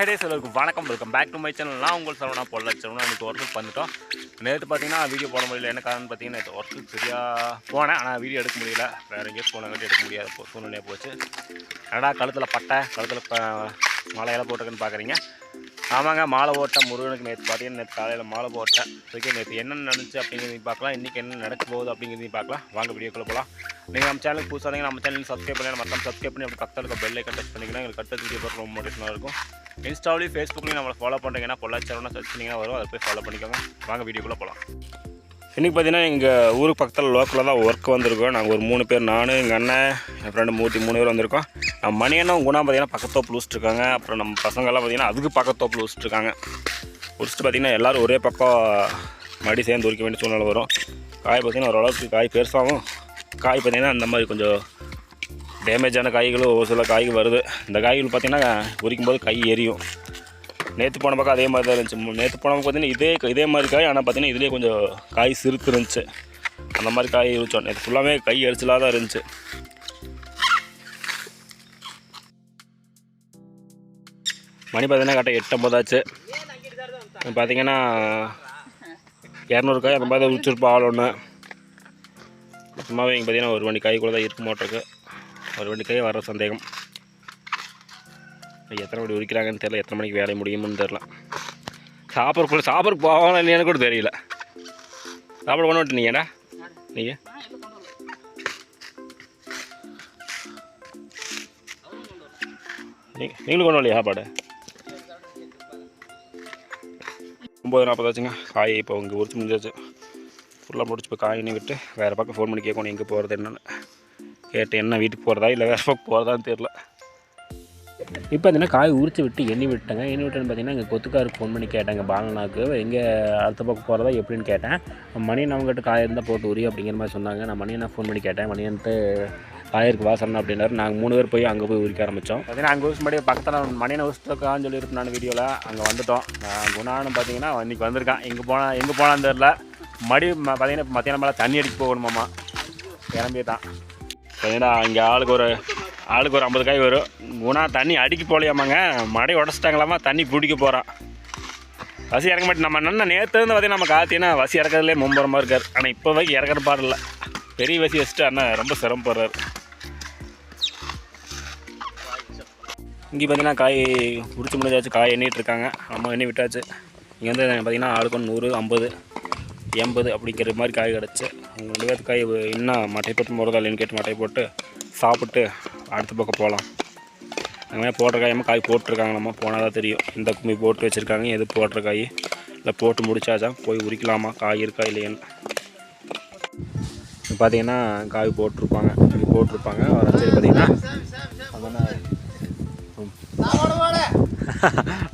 ஹெடே சிலருக்கு வணக்கம். Welcome back to my channel நான் உங்கள் சரவணா பொருள் சரவணா. அன்றைக்கி ஒர்க்கு பண்ணிட்டோம் நேற்று பார்த்தீங்கன்னா வீடியோ போட முடியல. என்ன காரணம் பார்த்தீங்கன்னா நேற்று ஒர்க்கு சரியாக போனேன். ஆனால் வீடியோ எடுக்க முடியல. வேறு எங்கேயும் போனங்காட்டி எடுக்க முடியாத சூழ்நிலையாக போச்சு. என்னடா கழுத்தில் பட்டை கழுத்தில் ப மாலையெல்லாம் பார்க்குறீங்க ஆமாங்க மாலை போட்டேன் முருகனுக்கு நேற்று பார்த்தீங்கன்னா நேற்று காலையில் மாலை போட்டேன் ஓகே நேற்று என்ன நடந்துச்சு அப்படிங்கிறதையும் பார்க்கலாம். இன்றைக்கி என்ன நடக்க போகுது அப்படிங்கிறதையும் பார்க்கலாம். வாங்க வீடியோக்குள்ளே போகலாம் நீங்கள் நம்ம சேனலுக்கு புதுசாக நம்ம சேனல் சப்ஸ்கிரைப் பண்ணி மற்ற சப்ஸ்கிரைப் பண்ணி அப்படி பக்கத்தில் இருக்க பெல்லை ஐக்கன் டச் பண்ணிங்கன்னா எங்களுக்கு கட்டு வீடியோ பார்க்க ரொம்ப மோட்டிவேஷனாக இருக்கும். இன்ஸ்டாவிலையும் ஃபேஸ்புக்லையும் நம்மளை ஃபாலோ பண்ணுறீங்கன்னா பொள்ளாச்சாரம்னா சர்ச் பண்ணிங்கன்னா வரும். அதை போய் ஃபாலோ பண்ணிக்கோங்க. வாங்க வீடியோக்குள்ளே போகலாம் இன்றைக்கி பார்த்தீங்கன்னா எங்கள் ஊருக்கு பக்கத்தில் லோக்கலில் தான் ஒர்க் வந்திருக்கோம். நாங்கள் ஒரு மூணு பேர் நான் எங்கள் அண்ணன் என் ஃப்ரெண்டு மூர்த்தி மூணு பேர் வந்திருக்கோம். நம்ம மணியனும் குணா பார்த்தீங்கன்னா பக்கத்தோப்பு வச்சுட்ருக்காங்க அப்புறம் நம்ம பசங்கள்லாம் பார்த்தீங்கன்னா அதுக்கு பக்கத்தோப்பு வச்சுட்ருக்காங்க முடிச்சுட்டு பார்த்தீங்கன்னா எல்லோரும் ஒரே பக்கம் மடி சேர்ந்து உரிக்க வேண்டிய சூழ்நிலை வரும். காய் பார்த்தீங்கன்னா ஓரளவுக்கு காய் பெருசாகும் காய் பார்த்தீங்கன்னா அந்த மாதிரி கொஞ்சம் டேமேஜான காய்களும் ஒரு சில காய்கள் வருது. இந்த காய்கள் பார்த்தீங்கன்னா உரிக்கும் போது கை எரியும். நேற்று போன பக்கம் அதே மாதிரி தான் இருந்துச்சு. நேற்று போன பக்கம் பார்த்தீங்கன்னா இதே இதே மாதிரி காய் ஆனால் பார்த்தீங்கன்னா இதுலேயே கொஞ்சம் காய் சிறுத்து இருந்துச்சு. அந்த மாதிரி காய் இருந்துச்சோம். நேற்று ஃபுல்லாமே கை எரிச்சலாக தான் இருந்துச்சு. மணி பார்த்தீங்கன்னா கரெக்டாக எட்டம்பதாச்சு பார்த்தீங்கன்னா இரநூறு காய் அந்த மாதிரி தான் உரிச்சிருப்போம் ஆள் ஒன்று சும்மாவே இங்கே பார்த்தீங்கன்னா ஒரு வண்டி காய் கூட தான் இருக்கும் மாட்டிருக்கு. ஒரு வண்டி காய் வர சந்தேகம். எத்தனை மணி உரிக்கிறாங்கன்னு தெரியல. எத்தனை மணிக்கு வேலை முடியும்னு தெரில சாப்பிட்றக்குள்ள சாப்பிட்றக்கு போவாங்களா இல்லையானு கூட தெரியல. சாப்பிட கொண்டு வந்துட்டீங்கடா நீங்கள் நீங்கள் நீங்களும் கொண்டு வரலையா சாப்பாடு? ஒம்பது நாற்பதாச்சுங்க காய் இப்போ இங்கே உரிச்சு முடிஞ்சாச்சு. ஃபுல்லாக முடிச்சு இப்போ காயினி விட்டு வேறு பக்கம் ஃபோன் பண்ணி கேட்கணும் எங்கே போகிறது என்னென்னு. கேட்டு என்ன வீட்டுக்கு போகிறதா இல்லை வேறு பக்கம் போகிறதான்னு தெரில இப்போ பார்த்தீங்கன்னா காய் உரித்து விட்டு எண்ணி விட்டேங்க எண்ணி விட்டேன்னு பார்த்தீங்கன்னா எங்கள் கொத்துக்காருக்கு ஃபோன் பண்ணி கேட்டாங்க பாலனாக்கு எங்கே அடுத்த பக்கம் போகிறதா எப்படின்னு கேட்டேன். மணியன் அவங்ககிட்ட காய் இருந்தால் போட்டு உரி அப்படிங்கிற மாதிரி சொன்னாங்க. நான் மணியனை ஃபோன் பண்ணி கேட்டேன். மணியன்ட்டு காயிருக்கு வாசனம் அப்படின்னாரு. நாங்கள் மூணு பேர் போய் அங்கே போய் உரிக்க ஆரம்பித்தோம் பார்த்தீங்கன்னா அங்கே ஊசி முன்னாடி பக்கத்தில் மணியனை ஊசிட்டுருக்கான்னு சொல்லியிருப்பேன் நான் வீடியோவில் அங்கே வந்துட்டோம். குணான்னு பார்த்தீங்கன்னா இன்றைக்கி வந்திருக்கான். எங்கே போனால் எங்கே போனான்னு தெரில மடி பார்த்தீங்கன்னா மத்தியானம் மேலே தண்ணி அடிக்க போகணுமாம்மா. தான் பார்த்தீங்கன்னா இங்கே ஆளுக்கு ஒரு ஆளுக்கு ஒரு ஐம்பது காய் வரும். குணா தண்ணி அடிக்க போகலையாமாங்க மடை உடச்சிட்டாங்களாமா தண்ணி பிடிக்க போகிறான் வசி இறக்க மாட்டேன். நம்ம அண்ணன் நேற்றுலேருந்து பார்த்தீங்கன்னா நம்ம காத்தினா வசி இறக்கிறதுலே மும்பரமாக இருக்கார். ஆனால் இப்போ வரைக்கும் இறக்குற பாடல பெரிய வசி வச்சுட்டு அண்ணன் ரொம்ப சிரமப்படுறாரு இங்கே பார்த்தீங்கன்னா காய் பிடிச்சி முடிஞ்சாச்சு. காய் எண்ணிட்டு இருக்காங்க. அம்மா எண்ணி விட்டாச்சு. இங்கே வந்து பார்த்தீங்கன்னா ஆளுக்கு ஒன்று நூறு ஐம்பது எண்பது அப்படிங்கிற மாதிரி காய் கிடச்சி. அவங்க ரெண்டு பேர்த்து காய் இன்னும் மட்டை போட்டு போகிறதா இல்லைன்னு கேட்டு மட்டை போட்டு சாப்பிட்டு அடுத்த பக்கம் போகலாம். அங்கே போடுற காயமாக காய் போட்டிருக்காங்க நம்ம போனால் தான் தெரியும். இந்த கும்பி போட்டு வச்சுருக்காங்க. எது போடுற காய் இல்லை போட்டு முடிச்சாச்சா? போய் உரிக்கலாமா? காய் இருக்கா இல்லையான்னு. இப்போ பார்த்தீங்கன்னா காய் போட்டிருப்பாங்க. இப்படி போட்டிருப்பாங்க. சரி பார்த்தீங்கன்னா அதானே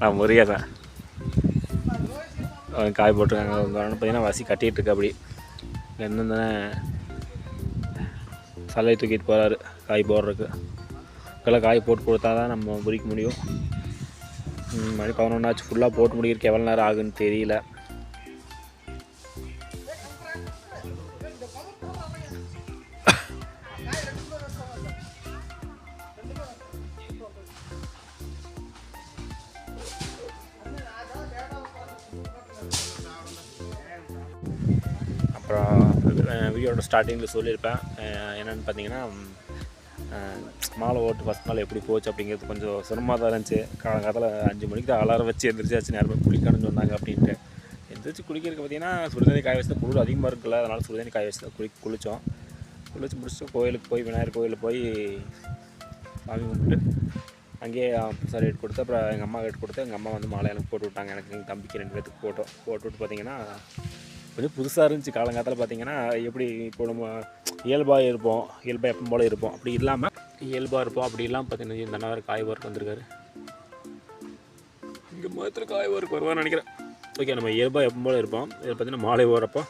நான் காய் போட்டிருக்காங்க. பார்த்தீங்கன்னா வசி கட்டிகிட்டு இருக்கு அப்படி. என்னென்ன சலையை தூக்கிட்டு போகிறாரு காய் போடுறதுக்கு. இப்போல்லாம் காய் போட்டு கொடுத்தா தான் நம்ம முறிக்க முடியும். மணி பதினொன்றாச்சு ஃபுல்லாக போட்டு முடிக்கிறதுக்கு எவ்வளோ நேரம் ஆகுன்னு தெரியல. ஸ்டார்டிங்கில் சொல்லியிருப்பேன். என்னென்னு பார்த்தீங்கன்னா மாலை ஓட்டு ஃபஸ்ட் நாள் எப்படி போச்சு அப்படிங்கிறது கொஞ்சம் சிரமமாக தான் இருந்துச்சு. காலங்காலத்தில் அஞ்சு மணிக்கு தான் அலாரம் வச்சு எந்திரிச்சாச்சு நேரமே குளிக்கணும்னு சொன்னாங்க அப்படின்ட்டு. எந்திரிச்சு குளிக்கிறதுக்கு பார்த்தீங்கன்னா சுடுதண்ணி காய வச்சு குளிர் அதிகமாக இருக்குல்ல அதனால் சுடுதண்ணி காய வச்சு குளி குளித்தோம் குளிச்சு முடிச்சுட்டு கோயிலுக்கு போய் விநாயகர் கோயிலுக்கு போய் சாமி கும்பிட்டு அங்கேயே சார் எடுத்து கொடுத்து அப்புறம் எங்கள் அம்மா எடுத்து கொடுத்து எங்கள் அம்மா வந்து மாலை எனக்கு போட்டு விட்டாங்க. எனக்கு எங்கள் தம்பிக்கு ரெண்டு பேர்த்துக்கு போட்டோம். போட்டு விட்டு பார்த்தீங்கன்னா கொஞ்சம் புதுசாக இருந்துச்சு காலங்காலத்தில் பார்த்தீங்கன்னா எப்படி இப்போ நம்ம இயல்பாக இருப்போம் இயல்பாக எப்போ போல் இருப்போம். அப்படி இல்லாமல் இயல்பாக இருப்போம். அப்படி இல்லாமல் பார்த்தீங்கன்னா இந்த அண்ணன் காய் ஒர்க் வந்திருக்காரு. இங்கே மாத்திர காய் ஒர்க் வருவான்னு நினைக்கிறேன். ஓகே நம்ம இயல்பாக எப்போ போல் இருப்போம். இதில் பார்த்தீங்கன்னா மாலை ஓரப்போ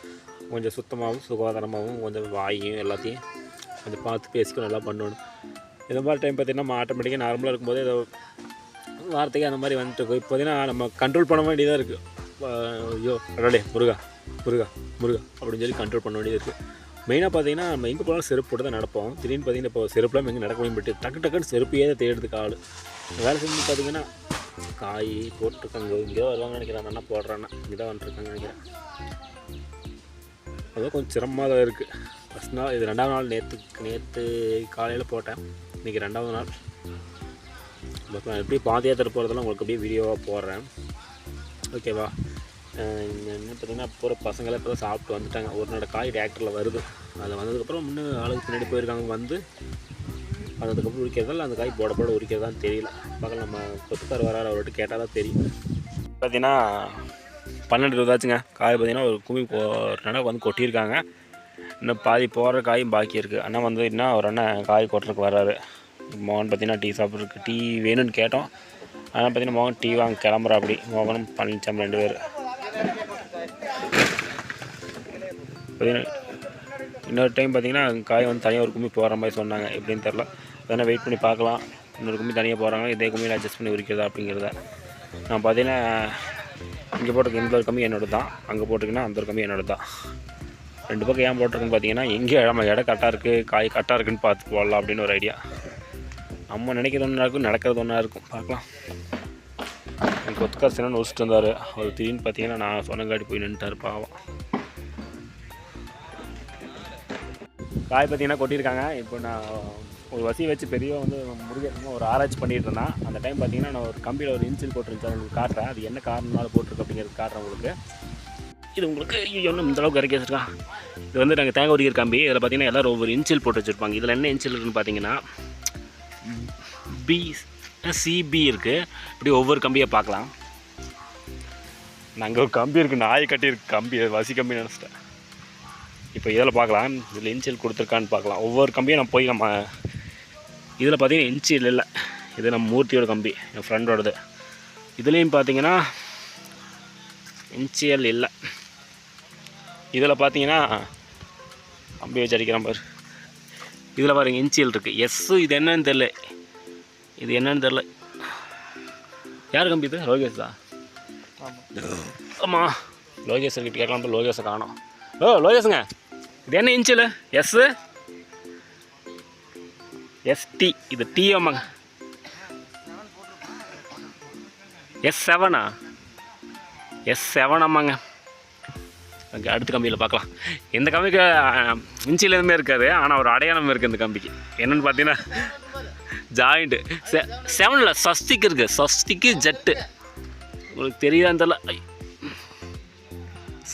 கொஞ்சம் சுத்தமாகவும் சுகாதாரமாகவும் கொஞ்சம் வாயும் எல்லாத்தையும் கொஞ்சம் பார்த்து பேசிக்கணும் நல்லா பண்ணணும். இந்த மாதிரி டைம் பார்த்தீங்கன்னா நம்ம ஆட்டோமேட்டிக்காக நார்மலாக இருக்கும்போது ஏதோ வார்த்தைக்கு அந்த மாதிரி வந்துட்டு இருக்கும் இப்போ பார்த்தீங்கன்னா நம்ம கண்ட்ரோல் பண்ண வேண்டியதாக இருக்குது ஐயோ அடடே முருகா. முருகா முருகா அப்படின்னு சொல்லி கண்ட்ரோல் பண்ண வேண்டியது இருக்குது மெயினாக பார்த்தீங்கன்னா நம்ம எங்கே போனாலும் செருப்பு போட்டு தான் நடப்போம். திடீர்னு பார்த்தீங்கன்னா இப்போ செருப்புலாம் எங்கே நடக்க முடியும் டக்கு டக்குன்னு செருப்பையே தேடுறதுக்கு ஆள். வேலை செஞ்சு பார்த்தீங்கன்னா காய் போட்டிருக்காங்க. இங்கே வருவாங்க நினைக்கிறேன். அந்த அண்ணா போடுறான்னா இங்கே தான் வந்துருக்காங்க நினைக்கிறேன். அதுவும் கொஞ்சம் சிரமமாக தான் இருக்குது ஃபஸ்ட் நாள் இது ரெண்டாவது நாள் நேற்று நேற்று காலையில் போட்டேன். இன்றைக்கி ரெண்டாவது நாள். பட் நான் எப்படி பாத யாத்திரை போகிறதெல்லாம் உங்களுக்கு அப்படியே வீடியோவாக போடுறேன். ஓகேவா என்ன பார்த்தீங்கன்னா போகிற பசங்களாம் இப்போ தான் சாப்பிட்டு வந்துட்டாங்க. ஒரு நாள் காய் டிராக்டரில் வருது. அதில் வந்ததுக்கப்புறம் இன்னும் ஆளுக்கு பின்னாடி போயிருக்காங்க வந்து அதுக்கப்புறம் உரிக்கிறதால அந்த காய் போட போட உரிக்கிறதான் தெரியல. பக்கம் நம்ம கொத்துக்கார் வராரு அவர்கிட்ட கேட்டால் தான் தெரியும். பார்த்தீங்கன்னா பன்னெண்டு இருபதாச்சுங்க. காய் பார்த்தீங்கன்னா ஒரு குமி போகிறனால வந்து கொட்டியிருக்காங்க. இன்னும் பாதி போகிற காயும் பாக்கி இருக்குது அண்ணா வந்து என்ன ஒரு அண்ணன் காய் கொட்டுறதுக்கு வராரு. மோகன் பார்த்தீங்கன்னா டீ சாப்பிட்றதுக்கு டீ வேணும்னு கேட்டோம். ஆனால் பார்த்தீங்கன்னா மோகன் டீ வாங்க கிளம்புறா அப்படி மோகனும் பழனிசாமி ரெண்டு பேர். பார்த்தீங்கன்னா இன்னொரு டைம் பார்த்தீங்கன்னா காய் வந்து தனியாக ஒரு கும்மி போகிற மாதிரி சொன்னாங்க. எப்படின்னு தெரில வேணால் வெயிட் பண்ணி பார்க்கலாம். இன்னொரு கும்மி தனியாக போகிறாங்க இதே கும்மியில் அட்ஜஸ்ட் பண்ணி உரிக்கிறதா அப்படிங்கிறத. நான் பார்த்தீங்கன்னா இங்கே போட்டிருக்க இந்த ஒரு கம்மி என்னோட தான் அங்கே போட்டிருக்கேன்னா அந்த ஒரு கம்மி என்னோட தான் ரெண்டு பக்கம் ஏன் போட்டிருக்குன்னு பார்த்தீங்கன்னா எங்கே நம்ம இடம் கரெக்டாக இருக்குது காய் கரெக்டாக இருக்குன்னு பார்த்து போடலாம் அப்படின்னு ஒரு ஐடியா நம்ம நினைக்கிறது ஒன்றா இருக்கும் நடக்கிறது ஒன்றா இருக்கும். பார்க்கலாம். எனக்கு ஒத்துக்கா என்னன்னு ஒழிச்சிட்டு இருந்தார். அவர் திடீர்னு பார்த்தீங்கன்னா நான் சொன்னங்காட்டி போய் நின்றுட்டார் பாவம். காய் பார்த்தீங்கன்னா கொட்டியிருக்காங்க. இப்போ நான் ஒரு வசி வச்சு பெரிய வந்து முருகன் ஒரு ஆராய்ச்சி பண்ணிட்டு இருந்தேன். அந்த டைம் பார்த்தீங்கன்னா நான் ஒரு கம்பியில் ஒரு இன்சில் போட்டிருந்தேன் உங்களுக்கு காட்டுறேன். அது என்ன காரணமாக போட்டிருக்கு அப்படிங்கிறது காட்டுறேன் உங்களுக்கு. இது உங்களுக்கு இன்னும் இந்த அளவுக்கு இறக்கி வச்சிருக்கான் இது வந்து நாங்கள் தேங்காய் உரிக்கிற கம்பி. இதில் பார்த்தீங்கன்னா எல்லோரும் ஒவ்வொரு இன்சில் போட்டு வச்சுருப்பாங்க. இதில் என்ன இன்சில் இருக்குன்னு பார்த்தீங்கன்னா பி சிபி இருக்குது இப்படி ஒவ்வொரு கம்பியை பார்க்கலாம். நாங்கள் ஒரு கம்பி இருக்குது நாய் கட்டியிருக்கு கம்பி வசி கம்பி நினச்சிட்டேன். இப்போ இதில் பார்க்கலாம். இதில் இன்சில் கொடுத்துருக்கான்னு பார்க்கலாம். ஒவ்வொரு கம்பியும் நான் போய் நம்ம இதில் பார்த்தீங்கன்னா இன்சில் இல்லை. இது நம்ம மூர்த்தியோட கம்பி என் ஃப்ரெண்டோடது இதுலேயும் பார்த்தீங்கன்னா இன்சியல் இல்லை. இதில் பார்த்தீங்கன்னா கம்பி வச்சு அடிக்கிறேன் பாரு. இதில் பாருங்க இன்சியல் இருக்குது எஸ்ஸு இது என்னன்னு தெரில இது என்னன்னு தெரில யார் கம்பி இது? லோகேஷ் தான் ஆமாம் லோகேஷ் கிட்ட கேட்கலாம் லோகேஷை காணோம். ஓ லோகேஷுங்க. இது என்ன இன்ச்சில்? எஸ்ஸு எஸ்டி இது டி ஆமாங்க எஸ் செவனா எஸ் செவன் ஆமாங்க ஓகே அடுத்த கம்பியில் பார்க்கலாம். இந்த கம்பிக்கு இன்ச்சில் எதுவுமே இருக்காது. ஆனால் ஒரு அடையாளம் இருக்குது இந்த கம்பிக்கு. என்னென்னு பார்த்தீங்கன்னா ஜாயிண்ட்டு செ செவனில் சஸ்திக்கு இருக்குது சஸ்திக்கு ஜெட்டு உங்களுக்கு தெரியுதான்னு தெரில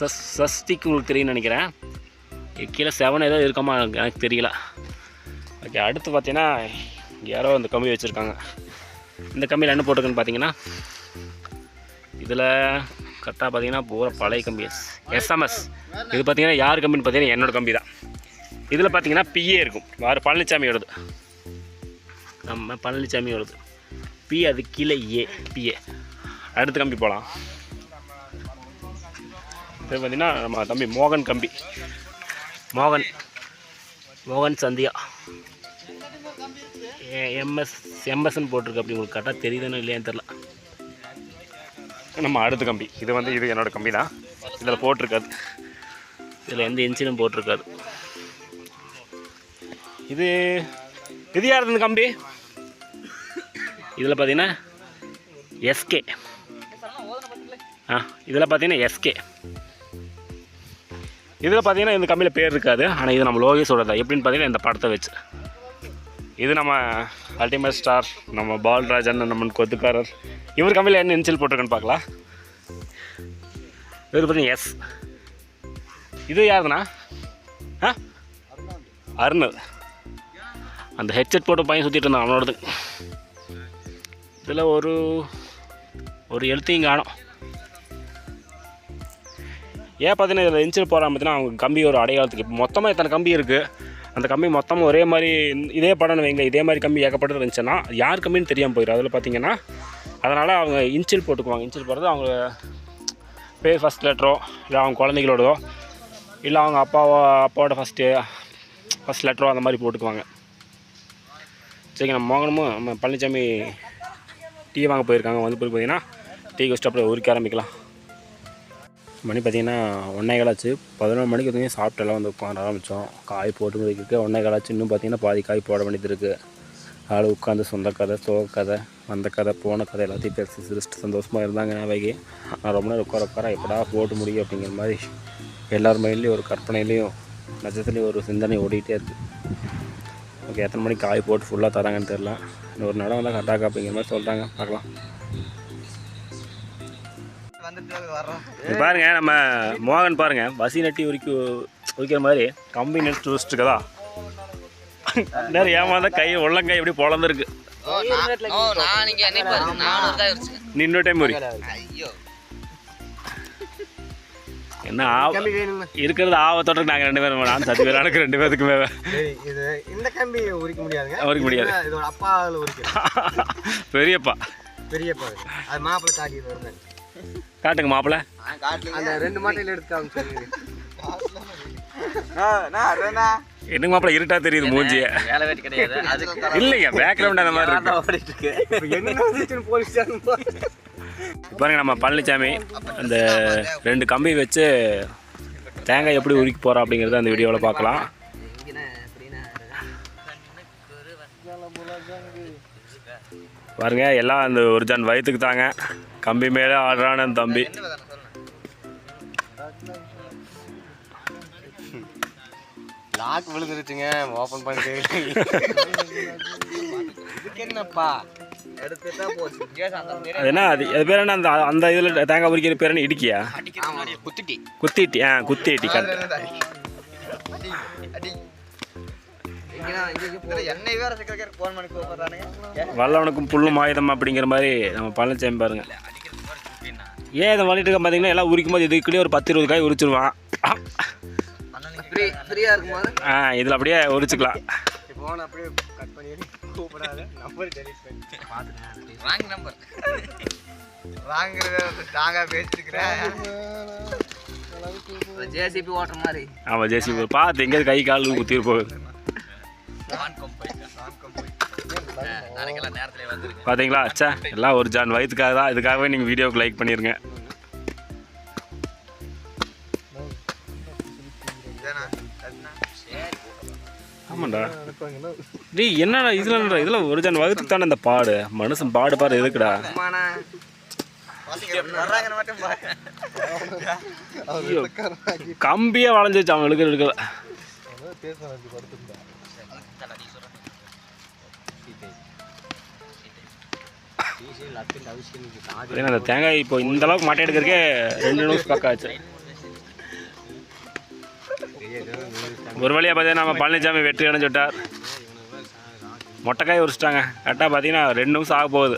சஸ் சஸ்திக்கு உங்களுக்கு தெரியும்னு நினைக்கிறேன். கீழே செவன் ஏதோ இருக்காமா எனக்கு தெரியல. ஓகே அடுத்து பார்த்தீங்கன்னா யாரோ இந்த கம்பி வச்சுருக்காங்க. இந்த கம்பியில் என்ன போட்டிருக்குன்னு பார்த்தீங்கன்னா இதில் கரெக்டாக பார்த்தீங்கன்னா பூரா பழைய கம்பி. எஸ்எம்எஸ் இது பார்த்தீங்கன்னா யார் கம்பின்னு பார்த்தீங்கன்னா என்னோடய கம்பி தான் இதில் பார்த்தீங்கன்னா பிஏ இருக்கும். வேறு பழனிசாமியோடது நம்ம பழனிசாமியோடது பி அது கீழே ஏ பிஏ அடுத்து கம்பி போகலாம் இது பார்த்தீங்கன்னா நம்ம தம்பி மோகன் கம்பி. மோகன். மோகன் சந்தியா. எம்எஸ் எம்எஸ்ன்னு போட்டிருக்கு அப்படி உங்களுக்கு கரெக்டாக தெரியுதுன்னு இல்லையான்னு தெரில நம்ம அடுத்த கம்பி. இது வந்து இது என்னோட கம்பி தான். இதில் போட்டிருக்காது. இதில் எந்த இன்ச்சிலும் போட்டிருக்காது. இது இது யார் இந்த கம்பி? இதில் பார்த்தீங்கன்னா எஸ்கே. ஆ இதில் பார்த்தீங்கன்னா எஸ்கே. இதில் பார்த்தீங்கன்னா இந்த கம்மியில் பேர் இருக்காது. ஆனால் இது நம்ம லோகேஷோட தான். எப்படின்னு பார்த்தீங்கன்னா இந்த படத்தை வச்சு. இது நம்ம அல்டிமேட் ஸ்டார் நம்ம பால்ராஜன் நம்ம கொத்துக்காரர். இவர் கம்மியில் என்ன இன்சில் போட்டிருக்குன்னு பார்க்கலாம். இவர் பார்த்தீங்கன்னா எஸ் இது யாருண்ணா ஆ? அருண். அந்த ஹெட்செட் போட்டு பையன் சுற்றிட்டு இருந்தான் அவனோடது. இதில் ஒரு ஒரு எழுத்தையும் காணும். ஏன் பார்த்தீங்கன்னா இதில் இன்ச்சில் போகிறான் பார்த்தீங்கன்னா அவங்க கம்பி ஒரு அடையாளத்துக்கு இப்போ மொத்தமாக இத்தனை கம்பி இருக்குது அந்த கம்பி மொத்தமாக ஒரே மாதிரி இதே படம்னு வைங்க இதே மாதிரி கம்பி ஏகப்பட்டது இருந்துச்சுன்னா யார் கம்மின்னு தெரியாமல் போயிடும். அதில் பார்த்தீங்கன்னா அதனால் அவங்க இன்ச்சில் போட்டுக்குவாங்க. இன்ச்சில் போடுறது அவங்க பேர் ஃபஸ்ட் லெட்டரோ இல்லை அவங்க குழந்தைகளோடதோ இல்லை அவங்க அப்பாவோ அப்பாவோட ஃபஸ்ட்டு ஃபஸ்ட் லெட்டரோ அந்த மாதிரி போட்டுக்குவாங்க. சரிங்க நம்ம மோகனமும் நம்ம பழனிசாமி டீ வாங்க போயிருக்காங்க. வந்து போய் பார்த்தீங்கன்னா டீ குடிச்சிட்டு அப்படியே உரிக்க ஆரம்பிக்கலாம். மணி பார்த்தீங்கன்னா ஒன்றே காலாச்சு. பதினொரு மணிக்கு வந்து சாப்பிட்டெல்லாம் வந்து உட்கார ஆரம்பித்தோம் காய் போட்டு முடிக்கிறதுக்கு ஒன்றே காலாச்சு. இன்னும் பார்த்தீங்கன்னா பாதி காய் போட வேண்டியது இருக்குது ஆள் உட்காந்து சொந்த கதை சோக கதை வந்த கதை போன கதை எல்லாத்தையும் பேசி சிரிச்சுட்டு சந்தோஷமாக இருந்தாங்க அவைக்கு நான் ரொம்ப நேரம் உட்கார உட்கார எப்படா போட்டு முடியும் அப்படிங்கிற மாதிரி எல்லார் மைண்ட்லேயும் ஒரு கற்பனையிலையும் நட்சத்திரத்துலேயும் ஒரு சிந்தனை ஓடிக்கிட்டே இருக்குது ஓகே எத்தனை மணிக்கு காய் போட்டு ஃபுல்லாக தராங்கன்னு தெரில இன்னும் ஒரு நேரம் வந்தால் கரெக்டாக அப்படிங்கிற மாதிரி சொல்கிறாங்க பார்க்கலாம். பாருங்க நம்ம மோகன் பாருங்க வசி நட்டி உரிக்க உரிக்கிற மாதிரி கம்பி நெட்டு வச்சுட்டுக்கதா நேரம் ஏமாந்த கை உள்ளங்கை எப்படி பொழந்துருக்கு இன்னொரு டைம் உரி. ஐயோ. என்ன இருக்கிறது ஆவத்தோட நாங்கள் ரெண்டு பேரும் நான் சத்து பேர் எனக்கு ரெண்டு பேருக்குமே இது இந்த கம்பி உரிக்க முடியாதுங்க. உரிக்க முடியாது. இதோட அப்பா உரிக்கும் பெரியப்பா. பெரியப்பா. அது மாப்பிள்ளை காட்டிட்டு வருங்க காட்டுங்க மாப்பிள்ள. அந்த ரெண்டு மாட்டையில எடுத்து என்னங்க மாப்பிள்ள இருட்டா தெரியுது மூஞ்சிய. வேலை வெட்டி கிடையாது. அதுக்கு இல்லைங்க பேக்ரவுண்ட் அந்த மாதிரி இருக்கு. போலீஸ் பாருங்க நம்ம பழனிசாமி அந்த ரெண்டு கம்பி வச்சு தேங்காய் எப்படி உரிக்க போகிறோம் அப்படிங்கிறத அந்த வீடியோவில் பார்க்கலாம். பாருங்க எல்லாம் அந்த ஒரு ஜன் வயிற்றுக்கு தாங்க. கம்பி மேலே ஆடுறான அந்த தம்பி. லாக் விழுந்துருச்சுங்க. ஓபன் பண்ணிட்டு இதுக்கு என்னப்பா? என்ன அது? அது பேர் என்ன? அந்த அந்த இதில் தேங்காய் உரிக்கிற பேர் என்ன? இடிக்கியா? குத்திட்டி. குத்திட்டி. ஆ குத்திட்டி. கரெக்ட் வல்லவனுக்கும் புல்லும் ஆயுதம் அப்படிங்கிற மாதிரி நம்ம பழனிசாமி பாருங்க. ஏன் இதை பண்ணிட்டு இருக்க பார்த்தீங்கன்னா எல்லாம் உரிக்கும் போது இதுக்குள்ளேயே ஒரு பத்து இருபது காய் உரிச்சிருவான். ஃப்ரீ ஃப்ரீயா இருக்கும்போது? ஆ இதில் அப்படியே உரிச்சுக்கலாம். ஜேசிபி ஓட்டுற மாதிரி. ஆமாம் ஜேசி பார்த்து எங்கேயாவது கை கால் குத்திட்டு போகுது. வந்துருங்க பார்த்தீங்களா அச்சா எல்லாம் ஒரு ஜான் வயிற்றுக்காக தான். இதுக்காகவே நீங்கள் வீடியோவுக்கு லைக் பண்ணிடுங்க ஆமாண்டா. டேய் என்னடா இதில் இதில் ஒரு ஜான் வகுத்துக்கு தானே இந்த பாடு? மனுஷன் பாடு எதுக்குடா? பாரு. ஐயோ. கம்பியே வளைஞ்சிச்சு அவன் இழுக்கல அந்த தேங்காய் இப்போ இந்த அளவுக்கு மாட்டை எடுக்கிறதுக்கே ரெண்டு நிமிஷம் பக்கம் ஆச்சு. ஒரு வழியாக பார்த்தீங்கன்னா நம்ம பழனிசாமி வெற்றி அடைஞ்சு விட்டார் மொட்டைக்காய் உரிச்சிட்டாங்க. கரெக்டாக பார்த்தீங்கன்னா ரெண்டு நிமிஷம் ஆக போகுது.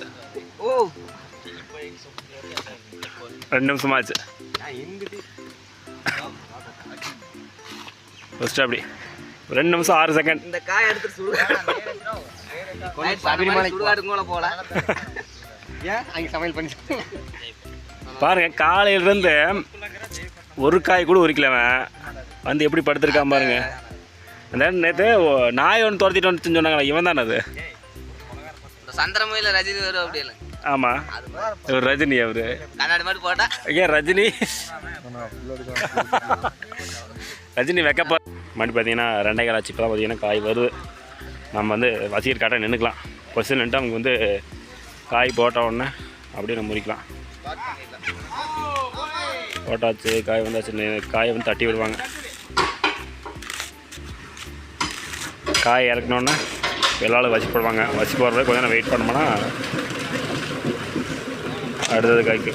ரெண்டு நிமிஷம் ஆச்சு. ஃபஸ்ட்டு அப்படி ரெண்டு நிமிஷம் ஆறு செகண்ட் இந்த காய் எடுத்து சுடுகாடு போல. ஏன்? அங்கே சமையல் பண்ணி பாருங்க காலையிலேருந்து ஒரு காய் கூட உரிக்கலவன். வந்து எப்படி படுத்திருக்கான் பாருங்க. அந்த நேற்று நாய் ஒன்று துரத்திட்டு வந்துச்சுன்னு சொன்னாங்களே இவன் தானே அது? இந்த சந்திரமயில ரஜினி வரும் அப்படி இல்லை. ஆமாம் இவர் ரஜினி அவர். கண்ணாடி மாதிரி போட்டா. ஏன் ரஜினி? ரஜினி வைக்கப்பா மணி பார்த்தீங்கன்னா ரெண்டே கால் ஆச்சு. இப்போ பார்த்தீங்கன்னா காய் வருது. நம்ம வந்து வசீர் காட்ட நின்றுக்கலாம். கொஸ்டின் நின்ட்டு அவங்க வந்து காய் போட்ட உடனே அப்படியே நம்ம முறிக்கலாம். போட்டாச்சு காய் வந்தாச்சு காயை வந்து தட்டி விடுவாங்க. காய் இறக்கணுன்னா எல்லாரும் வசி போடுவாங்க. வச்சு போடுற கொஞ்ச நேரம் வெயிட் பண்ணோம்னா அடுத்தது காய்க்கு.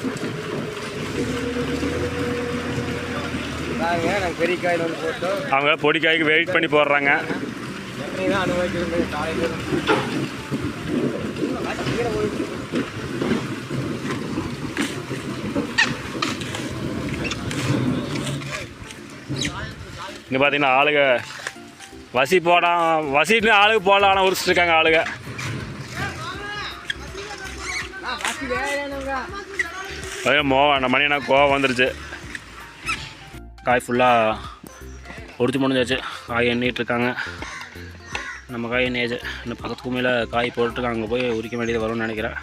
பெரிய காயில் அவங்க பொடி காய்க்கு வெயிட் பண்ணி போடுறாங்க எப்படி தான் அனுபவிக்கிறது காலையில் இங்கே பார்த்தீங்கன்னா ஆளுக வசி போடா வசின்னு ஆளுங்க போடலாம் ஆனால் உரிச்சிட்ருக்காங்க இருக்காங்க ஆளுங்க. அதே மோவன் நம்ம மணி எனக்கு கோவம் வந்துருச்சு. காய் ஃபுல்லாக உரிச்சு முடிஞ்சாச்சு. காய் எண்ணிகிட்ருக்காங்க இருக்காங்க நம்ம காய் எண்ணியாச்சு. இன்னும் பக்கத்து கும்மையில் காய் போட்டுருக்காங்க. அங்கே போய் உரிக்க வேண்டியது வரும்னு நினைக்கிறேன்.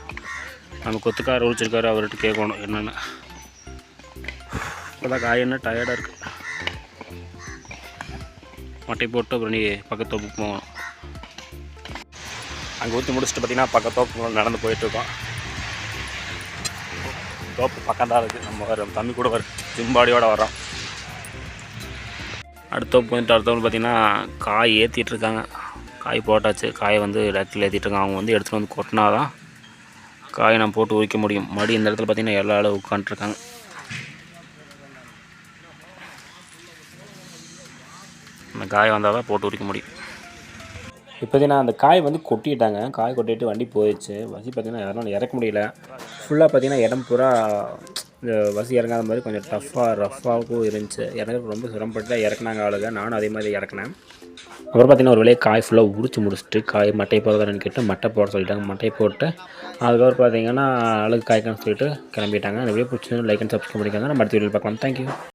நம்ம கொத்துக்கார் உரிச்சிருக்காரு அவர்கிட்ட கேட்கணும் என்னென்னு. இப்போதான் காய் என்ன டயர்டாக இருக்குது மட்டை போட்டு அப்புறம் நீ பக்கத்து தோப்புக்கு போகணும் அங்கே ஊற்றி முடிச்சுட்டு பார்த்தீங்கன்னா பக்கம் தோப்பு நடந்து போயிட்டுருக்கோம். தோப்பு பக்கம் தான் இருக்குது நம்ம வரும் தம்பி கூட வர ஜிம்பாடியோட வரோம் அடுத்த தோப்பு வந்துட்டு பார்த்தீங்கன்னா காய் ஏற்றிட்டுருக்காங்க காய் போட்டாச்சு. காயை வந்து இடத்துல ஏற்றிட்டுருக்காங்க அவங்க வந்து எடுத்துகிட்டு வந்து கொட்டினா தான் காயை நம்ம போட்டு உரிக்க முடியும். மறுபடியும் இந்த இடத்துல பார்த்தீங்கன்னா எல்லா அளவு உட்காந்துருக்காங்க அந்த காய் வந்தால் தான் போட்டு உரிக்க முடியும். இப்போதே நான் அந்த காய் வந்து கொட்டிட்டாங்க. காய் கொட்டிட்டு வண்டி போயிடுச்சு. வசி பார்த்தீங்கன்னா யாரும் இறக்க முடியல. ஃபுல்லாக பார்த்திங்கன்னா இடம் பூரா இந்த வசி இறங்காத மாதிரி கொஞ்சம் டஃப்பாக ரஃப்பாகவும் இருந்துச்சு. இறங்க ரொம்ப சிரமப்பட்டு தான் இறக்குனாங்க ஆளுங்க. நானும் அதே மாதிரி இறக்குனேன். அப்புறம் பார்த்தீங்கன்னா ஒரு வேலையை காய் ஃபுல்லாக உரிச்சு முடிச்சுட்டு காய் மட்டை போடுறதான்னு கேட்டு மட்டை போட சொல்லிட்டாங்க. மட்டை போட்டு அதுக்கப்புறம் பார்த்தீங்கன்னா அழகு காய்க்கணும்னு சொல்லிட்டு கிளம்பிட்டாங்க. அந்த வீடியோ பிடிச்சி லைக் அண்ட் சப்ஸ்கிரைப் பண்ணிக்கோங்க. நம்ம அடுத்த வீடியோ பார்க்கலாம். தேங்க்யூ